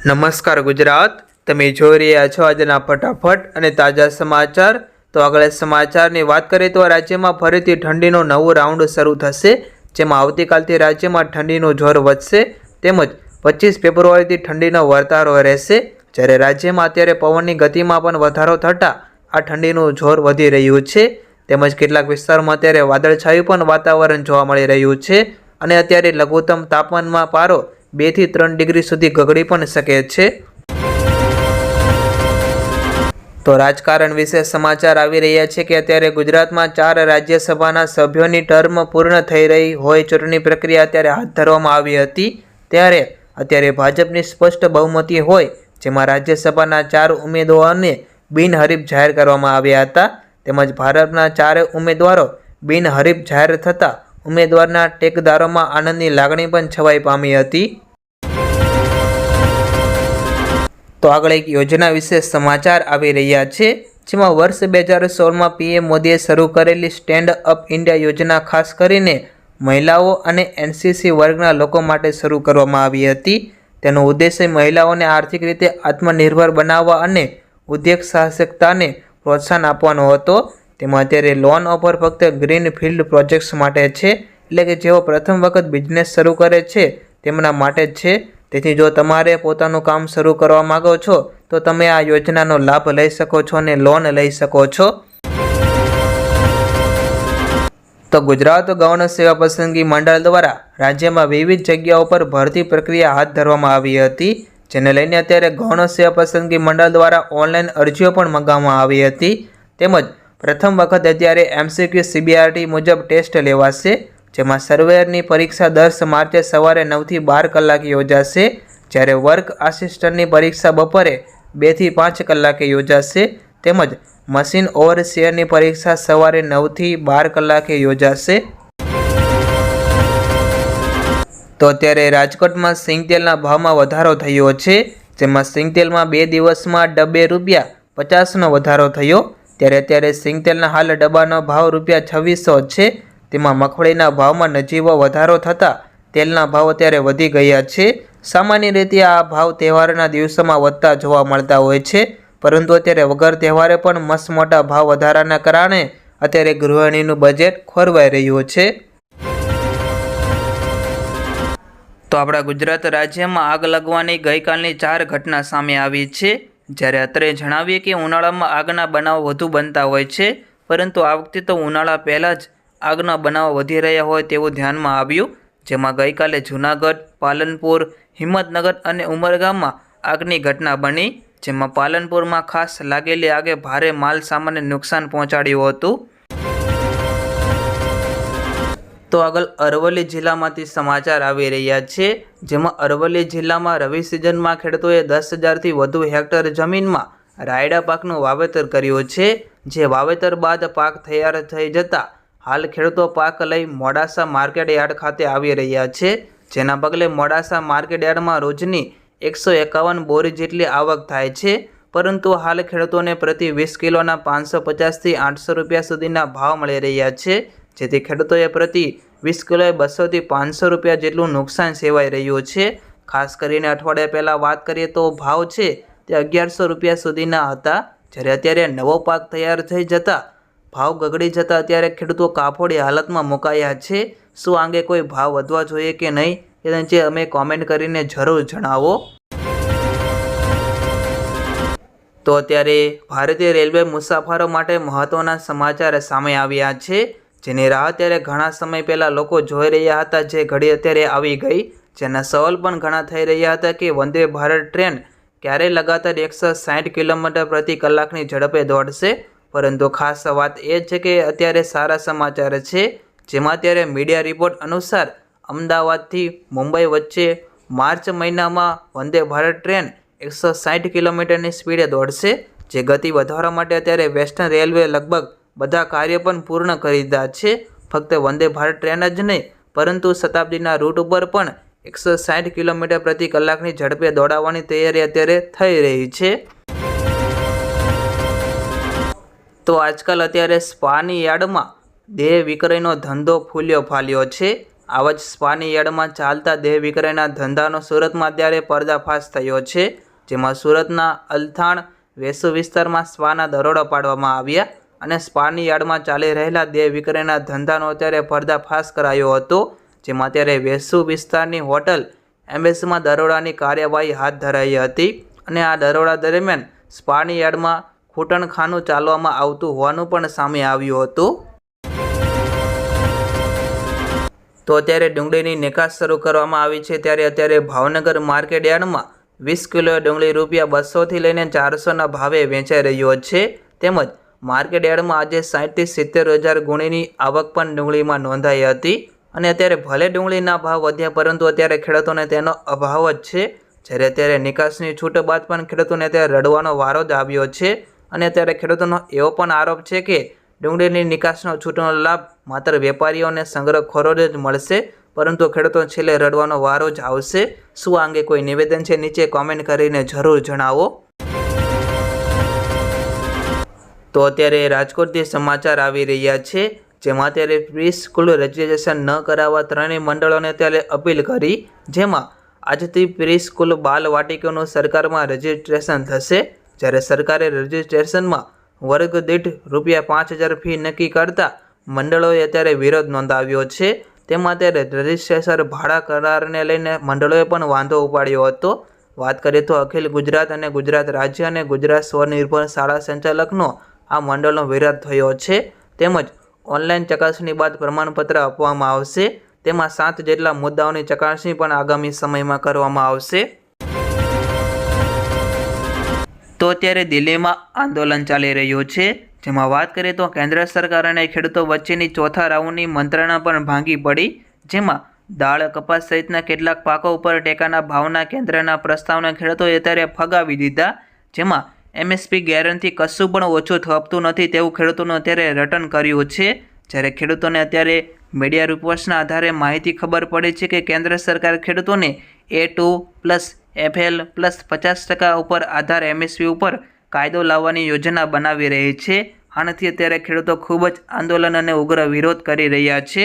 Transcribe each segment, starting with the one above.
નમસ્કાર ગુજરાત, તમે જોઈ રહ્યા છો આજના ફટાફટ અને તાજા સમાચાર. તો આગળ સમાચારની વાત કરીએ તો રાજ્યમાં ફરીથી ઠંડીનો નવો રાઉન્ડ શરૂ થશે, જેમાં આવતીકાલથી રાજ્યમાં ઠંડીનું જોર વધશે તેમજ પચીસ ફેબ્રુઆરીથી ઠંડીનો વર્તારો રહેશે. જ્યારે રાજ્યમાં અત્યારે પવનની ગતિમાં પણ વધારો થતાં આ ઠંડીનું જોર વધી રહ્યું છે. તેમજ કેટલાક વિસ્તારોમાં અત્યારે વાદળછાયું પણ વાતાવરણ જોવા મળી રહ્યું છે અને અત્યારે લઘુત્તમ તાપમાનમાં પારો બેથી ત્રણ ડિગ્રી સુધી ગગડી પણ શકે છે. તો રાજકારણ વિશે સમાચાર આવી રહ્યા છે કે અત્યારે ગુજરાતમાં ચાર રાજ્યસભાના સભ્યોની ટર્મ પૂર્ણ થઈ રહી હોય ચૂંટણી પ્રક્રિયા અત્યારે હાથ ધરવામાં આવી હતી. ત્યારે અત્યારે ભાજપની સ્પષ્ટ બહુમતી હોય, જેમાં રાજ્યસભાના ચાર ઉમેદવારોને બિનહરીફ જાહેર કરવામાં આવ્યા હતા. તેમજ ભારતના ચારે ઉમેદવારો બિનહરીફ જાહેર થતાં ઉમેદવારના ટેકદારોમાં આનંદની લાગણી પણ છવાઈ પામી હતી. તો આગળ એક યોજના વિશે સમાચાર આવી રહ્યા છે, જેમાં વર્ષ બે હજાર સોળમાં પીએમ મોદીએ શરૂ કરેલી સ્ટેન્ડ અપ ઇન્ડિયા યોજના ખાસ કરીને મહિલાઓ અને એનસીસી વર્ગના લોકો માટે શરૂ કરવામાં આવી હતી. તેનો ઉદ્દેશ્ય મહિલાઓને આર્થિક રીતે આત્મનિર્ભર બનાવવા અને ઉદ્યોગ સાહસિકતાને પ્રોત્સાહન આપવાનો હતો. તેમાં અત્યારે લોન ઓફર ફક્ત ગ્રીન ફિલ્ડ પ્રોજેક્ટ્સ માટે છે. એટલે કે જેઓ પ્રથમ વખત બિઝનેસ શરૂ કરે છે, તેમના માટે જ છે. તેથી જો તમારે પોતાનું કામ શરૂ કરવા માગો છો, તો તમે આ યોજનાનો લાભ લઈ શકો છો અને લોન લઈ શકો છો. તો ગુજરાત ગૌણ સેવા પસંદગી મંડળ દ્વારા રાજ્યમાં વિવિધ જગ્યાઓ પર ભરતી પ્રક્રિયા હાથ ધરવામાં આવી હતી. જેને લઈને અત્યારે ગૌણ સેવા પસંદગી મંડળ દ્વારા ઓનલાઈન અરજીઓ પણ મંગાવવામાં આવી હતી. તેમજ પ્રથમ વખત અત્યારે એમસીક્યુ સીબીઆરટી મુજબ ટેસ્ટ લેવાશે, જેમાં સર્વેયરની પરીક્ષા દસ માર્ચે સવારે નવથી બાર કલાકે યોજાશે, જ્યારે વર્ક આસિસ્ટન્ટની પરીક્ષા બપોરે બેથી પાંચ કલાકે યોજાશે, તેમજ મશીન ઓવરસીયરની પરીક્ષા સવારે નવથી બાર કલાકે યોજાશે. તો અત્યારે રાજકોટમાં સિંગતેલના ભાવમાં વધારો થયો છે, જેમાં સિંગતેલમાં બે દિવસમાં ડબ્બે રૂપિયા પચાસનો વધારો થયો. ત્યારે અત્યારે સિંગતેલના હાલ ડબ્બાનો ભાવ રૂપિયા છવ્વીસો છે. તેમાં મગફળીના ભાવમાં નજીવો વધારો થતાં તેલના ભાવ અત્યારે વધી ગયા છે. સામાન્ય રીતે આ ભાવ તહેવારના દિવસોમાં વધતા જોવા મળતા હોય છે. પરંતુ અત્યારે વગર તહેવારે પણ મસ્ત મોટા ભાવ વધારાના કારણે અત્યારે ગૃહિણીનું બજેટ ખોરવાઈ રહ્યું છે. તો આપણા ગુજરાત રાજ્યમાં આગ લાગવાની ગઈકાલની ચાર ઘટના સામે આવી છે. જ્યારે અત્રે જણાવીએ કે ઉનાળામાં આગના બનાવો વધુ બનતા હોય છે, પરંતુ આ વખતે તો ઉનાળા પહેલાં જ આગના બનાવો વધી રહ્યા હોય તેવું ધ્યાનમાં આવ્યું, જેમાં ગઈકાલે જૂનાગઢ, પાલનપુર, હિંમતનગર અને ઉમરગામમાં આગની ઘટના બની, જેમાં પાલનપુરમાં ખાસ લાગેલી આગે ભારે માલ સામાનને નુકસાન પહોંચાડ્યું હતું. તો આગળ અરવલ્લી જિલ્લામાંથી સમાચાર આવી રહ્યા છે. જેમાં અરવલ્લી જિલ્લામાં રવિ સિઝનમાં ખેડૂતોએ દસ હજારથી વધુ હેક્ટર જમીનમાં રાયડા પાકનું વાવેતર કર્યું છે, જે વાવેતર બાદ પાક તૈયાર થઈ જતાં હાલ ખેડૂતો પાક લઈ મોડાસા માર્કેટ યાર્ડ ખાતે આવી રહ્યા છે. જેના પગલે મોડાસા માર્કેટ યાર્ડમાં રોજની એકસો એકાવન બોરી જેટલી આવક થાય છે, પરંતુ હાલ ખેડૂતોને પ્રતિ વીસ કિલોના પાંચસો પચાસથી આઠસો રૂપિયા સુધીના ભાવ મળી રહ્યા છે. જેથી ખેડૂતોએ પ્રતિ વીસ કિલોએ બસોથી પાંચસો રૂપિયા જેટલું નુકસાન સેવાઈ રહ્યું છે. ખાસ કરીને અઠવાડિયા પહેલાં વાત કરીએ તો ભાવ છે તે અગિયારસો રૂપિયા સુધીના હતા. જ્યારે અત્યારે નવો પાક તૈયાર થઈ જતાં ભાવ ગગડી જતાં અત્યારે ખેડૂતો કાફોડી હાલતમાં મુકાયા છે. શું આ અંગે કોઈ ભાવ વધવા જોઈએ કે નહીં? એ નીચે અમે કોમેન્ટ કરીને જરૂર જણાવો. તો અત્યારે ભારતીય રેલવે મુસાફરો માટે મહત્ત્વના સમાચાર સામે આવ્યા છે. જેની રાહ અત્યારે ઘણા સમય પહેલાં લોકો જોઈ રહ્યા હતા, જે ઘડી અત્યારે આવી ગઈ. જેના સવાલ પણ ઘણા થઈ રહ્યા હતા કે વંદે ભારત ટ્રેન ક્યારે લગાતાર એકસો સાઠ કિલોમીટર પ્રતિ કલાકની ઝડપે દોડશે? પરંતુ ખાસ વાત એ છે કે અત્યારે સારા સમાચાર છે, જેમાં અત્યારે મીડિયા રિપોર્ટ અનુસાર અમદાવાદથી મુંબઈ વચ્ચે માર્ચ મહિનામાં વંદે ભારત ટ્રેન એકસો સાઠ કિલોમીટરની સ્પીડે દોડશે, જે ગતિ વધારવા માટે અત્યારે વેસ્ટર્ન રેલવે લગભગ બધા કાર્ય પણ પૂર્ણ કરી દીધા છે. ફક્ત વંદે ભારત ટ્રેન જ નહીં, પરંતુ શતાબ્દીના રૂટ ઉપર પણ એકસો સાઠ કિલોમીટર પ્રતિ કલાકની ઝડપે દોડાવવાની તૈયારી અત્યારે થઈ રહી છે. તો આજકાલ અત્યારે સ્પાની યાર્ડમાં દેહ વિક્રયનો ધંધો ફૂલ્યો ફાલ્યો છે. આવા જ સ્પાની યાર્ડમાં ચાલતા દેહ વિક્રયના ધંધાનો સુરતમાં અત્યારે પર્દાફાશ થયો છે. જેમાં સુરતના અલથાણ વેસુ વિસ્તારમાં સ્પાના દરોડા પાડવામાં આવ્યા. અને સ્પાની યાર્ડમાં ચાલી રહેલા દેહ વિક્રયના ધંધાનો અત્યારે પર્દાફાશ કરાયો હતો, જેમાં ત્યારે વેસુ વિસ્તારની હોટલ એમ્બેસીમાં દરોડાની કાર્યવાહી હાથ ધરાઈ હતી અને આ દરોડા દરમિયાન સ્પાની યાર્ડમાં ખૂટણખાનું ચાલવામાં આવતું હોવાનું પણ સામે આવ્યું હતું. તો અત્યારે ડુંગળીની નિકાસ શરૂ કરવામાં આવી છે, ત્યારે અત્યારે ભાવનગર માર્કેટ યાર્ડમાં વીસ કિલો ડુંગળી રૂપિયા બસોથી લઈને ચારસોના ભાવે વેચાઈ રહ્યો છે, તેમજ માર્કેટ યાર્ડમાં આજે સાઠથી સિત્તેર હજાર ગુણીની આવક પણ ડુંગળીમાં નોંધાઈ હતી અને અત્યારે ભલે ડુંગળીના ભાવ વધ્યા, પરંતુ અત્યારે ખેડૂતોને તેનો અભાવ જ છે. જ્યારે અત્યારે નિકાસની છૂટ બાદ પણ ખેડૂતોને અત્યારે રડવાનો વારો જ આવ્યો છે અને અત્યારે ખેડૂતોનો એવો પણ આરોપ છે કે ડુંગળીની નિકાસનો છૂટનો લાભ માત્ર વેપારીઓને સંગ્રહખોરો જ મળશે, પરંતુ ખેડૂતો છેલ્લે રડવાનો વારો જ આવશે. શું આ અંગે કોઈ નિવેદન છે? નીચે કોમેન્ટ કરીને જરૂર જણાવો. તો અત્યારે રાજકોટથી સમાચાર આવી રહ્યા છે, જેમાં અત્યારે પ્રી સ્કૂલ રજિસ્ટ્રેશન ન કરાવવા ત્રણેય મંડળોને અત્યારે અપીલ કરી, જેમાં આજથી પ્રી સ્કૂલ બાલ સરકારમાં રજિસ્ટ્રેશન થશે. જ્યારે સરકારે રજિસ્ટ્રેશનમાં વર્ગ દીઠ રૂપિયા પાંચ હજાર ફી નક્કી કરતા મંડળોએ અત્યારે વિરોધ નોંધાવ્યો છે. તેમાં અત્યારે રજિસ્ટ્રેશન ભાડા કરારને લઈને મંડળોએ પણ વાંધો ઉપાડ્યો હતો. વાત કરીએ તો અખિલ ગુજરાત અને ગુજરાત રાજ્ય અને ગુજરાત સ્વનિર્ભર શાળા સંચાલકનો આ મંડળનો વિરોધ થયો છે. તેમજ ઓનલાઈન ચકાસણી બાદ પ્રમાણપત્ર આપવામાં આવશે. તેમાં સાત જેટલા મુદ્દાઓની ચકાસણી પણ આગામી સમયમાં કરવામાં આવશે. તો અત્યારે દિલ્હીમાં આંદોલન ચાલી રહ્યું છે. જેમાં વાત કરીએ તો કેન્દ્ર સરકાર અને ખેડૂતો વચ્ચેની ચોથા રાઉન્ડની મંત્રણા પણ ભાંગી પડી. જેમાં દાળ, કપાસ સહિતના કેટલાક પાકો ઉપર ટેકાના ભાવના કેન્દ્રના પ્રસ્તાવના ખેડૂતોએ અત્યારે ફગાવી દીધા. જેમાં એમએસપી ગેરંટી કશું પણ ઓછું થપતું નથી તેવું ખેડૂતોનું અત્યારે રટન કર્યું છે. જ્યારે ખેડૂતોને અત્યારે મીડિયા રિપોર્ટ્સના આધારે માહિતી ખબર પડે છે કે કેન્દ્ર સરકાર ખેડૂતોને A two plus FL plus પચાસ ટકા ઉપર આધાર એમએસપી ઉપર કાયદો લાવવાની યોજના બનાવી રહી છે. આનાથી અત્યારે ખેડૂતો ખૂબ જ આંદોલન અને ઉગ્ર વિરોધ કરી રહ્યા છે.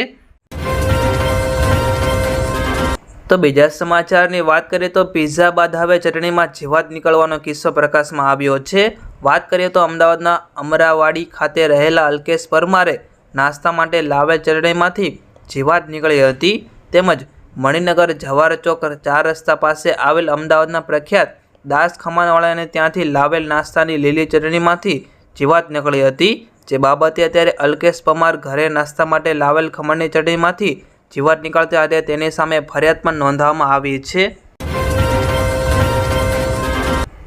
તો બીજા સમાચારની વાત કરીએ તો પિઝા બાદ હવે ચટણીમાં જીવાત નીકળવાનો કિસ્સો પ્રકાશમાં આવ્યો છે. વાત કરીએ તો અમદાવાદના અમરાવાડી ખાતે રહેલા અલ્કેશ પરમારે નાસ્તા માટે લાવેલ ચટણીમાંથી જીવાત નીકળી હતી. તેમજ મણિનગર જવાહર ચોક ચાર રસ્તા પાસે આવેલ અમદાવાદના પ્રખ્યાત દાસ ખમાનવાળાને ત્યાંથી લાવેલ નાસ્તાની લીલી ચટણીમાંથી જીવાત નીકળી હતી. જે બાબતે અત્યારે અલ્કેશ પરમાર ઘરે નાસ્તા માટે લાવેલ ખમણની ચટણીમાંથી જીવાત નીકળતા હતા તેની સામે ફરિયાદ પણ નોંધવામાં આવી છે.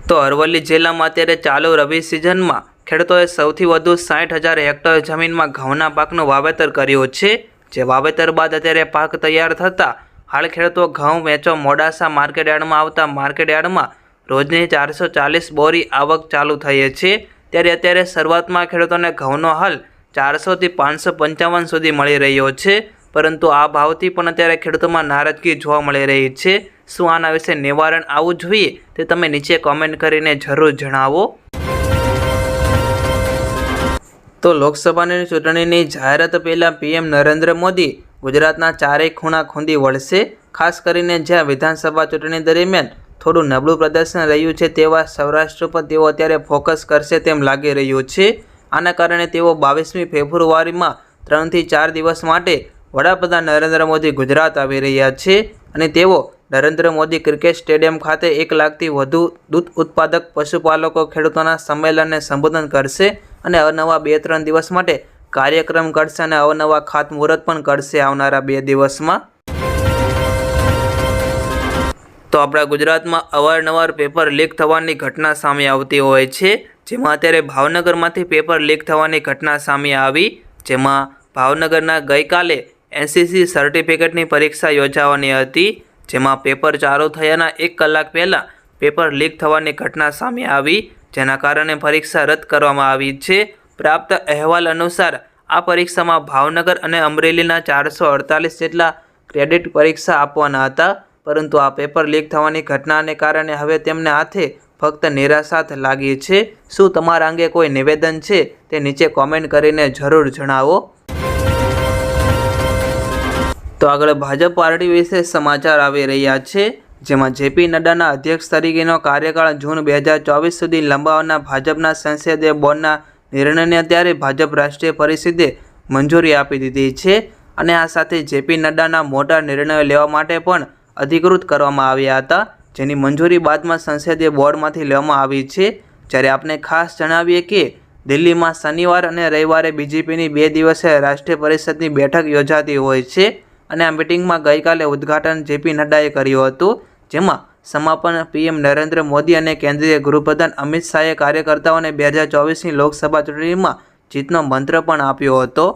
તો અરવલ્લી જિલ્લામાં અત્યારે ચાલુ રવિ સિઝનમાં ખેડૂતોએ સૌથી વધુ સાઠ હજાર હેક્ટર જમીનમાં ઘઉંના પાકનું વાવેતર કર્યું છે. જે વાવેતર બાદ અત્યારે પાક તૈયાર થતાં હાલ ખેડૂતો ઘઉં વેચો મોડાસા માર્કેટયાર્ડમાં આવતા માર્કેટયાર્ડમાં રોજની ચારસો ચાલીસ બોરી આવક ચાલુ થઈ છે. ત્યારે અત્યારે શરૂઆતમાં ખેડૂતોને ઘઉંનો હાલ ચારસોથી પાંચસો પંચાવન સુધી મળી રહ્યો છે. પરંતુ આ ભાવથી પણ અત્યારે ખેડૂતોમાં નારાજગી જોવા મળી રહી છે. શું આના વિશે નિવારણ આવવું જોઈએ તે તમે નીચે કોમેન્ટ કરીને જરૂર જણાવો. તો લોકસભાની ચૂંટણીની જાહેરાત પહેલાં પીએમ નરેન્દ્ર મોદી ગુજરાતના ચારેય ખૂણા ખૂંદી વળશે. ખાસ કરીને જ્યાં વિધાનસભા ચૂંટણી દરમિયાન થોડું નબળું પ્રદર્શન રહ્યું છે તેવા સૌરાષ્ટ્ર પર તેઓ અત્યારે ફોકસ કરશે તેમ લાગી રહ્યું છે. આના કારણે તેઓ બાવીસમી ફેબ્રુઆરીમાં ત્રણથી ચાર દિવસ માટે વડાપ્રધાન નરેન્દ્ર મોદી ગુજરાત આવી રહ્યા છે અને તેઓ નરેન્દ્ર મોદી ક્રિકેટ સ્ટેડિયમ ખાતે એક લાખથી વધુ દૂધ ઉત્પાદક પશુપાલકો ખેડૂતોના સંમેલનને સંબોધન કરશે અને અવનવા બે ત્રણ દિવસ માટે કાર્યક્રમ કરશે અને અવનવા ખાતમુહૂર્ત પણ કરશે આવનારા બે દિવસમાં. તો આપણા ગુજરાતમાં અવારનવાર પેપર લીક થવાની ઘટના સામે આવતી હોય છે, જેમાં અત્યારે ભાવનગરમાંથી પેપર લીક થવાની ઘટના સામે આવી, જેમાં ભાવનગરના ગઈકાલે એનસીસી સર્ટિફિકેટની પરીક્ષા યોજાવાની હતી, જેમાં પેપર ચાલુ થયાના એક કલાક પહેલાં પેપર લીક થવાની ઘટના સામે આવી, જેના કારણે પરીક્ષા રદ કરવામાં આવી છે. પ્રાપ્ત અહેવાલ અનુસાર, આ પરીક્ષામાં ભાવનગર અને અમરેલીના ચારસો અડતાલીસ જેટલા ક્રેડિટ પરીક્ષા આપવાના હતા, પરંતુ આ પેપર લીક થવાની ઘટનાને કારણે હવે તેમને હાથે ફક્ત નિરાશા લાગી છે. શું તમારા અંગે કોઈ નિવેદન છે? તે નીચે કોમેન્ટ કરીને જરૂર જણાવો. તો આગળ ભાજપ પાર્ટી વિશે સમાચાર આવી રહ્યા છે, જેમાં જેપી નડ્ડાના અધ્યક્ષ તરીકેનો કાર્યકાળ જૂન બે હજાર ચોવીસ સુધી લંબાવવાના ભાજપના સંસદીય બોર્ડના નિર્ણયને ત્યારે ભાજપ રાષ્ટ્રીય પરિષદે મંજૂરી આપી દીધી છે અને આ સાથે જેપી નડ્ડાના મોટા નિર્ણયો લેવા માટે પણ અધિકૃત કરવામાં આવ્યા હતા, જેની મંજૂરી બાદમાં સંસદીય બોર્ડમાંથી લેવામાં આવી છે. જ્યારે આપણે ખાસ જણાવીએ કે દિલ્હીમાં શનિવાર અને રવિવારે બીજેપીની બે દિવસીય રાષ્ટ્રીય પરિષદની બેઠક યોજાતી હોય છે અને આ મિટિંગમાં ગઈકાલે ઉદ્ઘાટન જેપી નડ્ડાએ કર્યું હતું, જેમાં સમાપન પીએમ નરેન્દ્ર મોદી અને કેન્દ્રીય ગૃહપ્રધાન અમિત શાહે કાર્યકર્તાઓને બે હજાર ચોવીસની લોકસભા ચૂંટણીમાં જીતનો મંત્ર પણ આપ્યો હતો.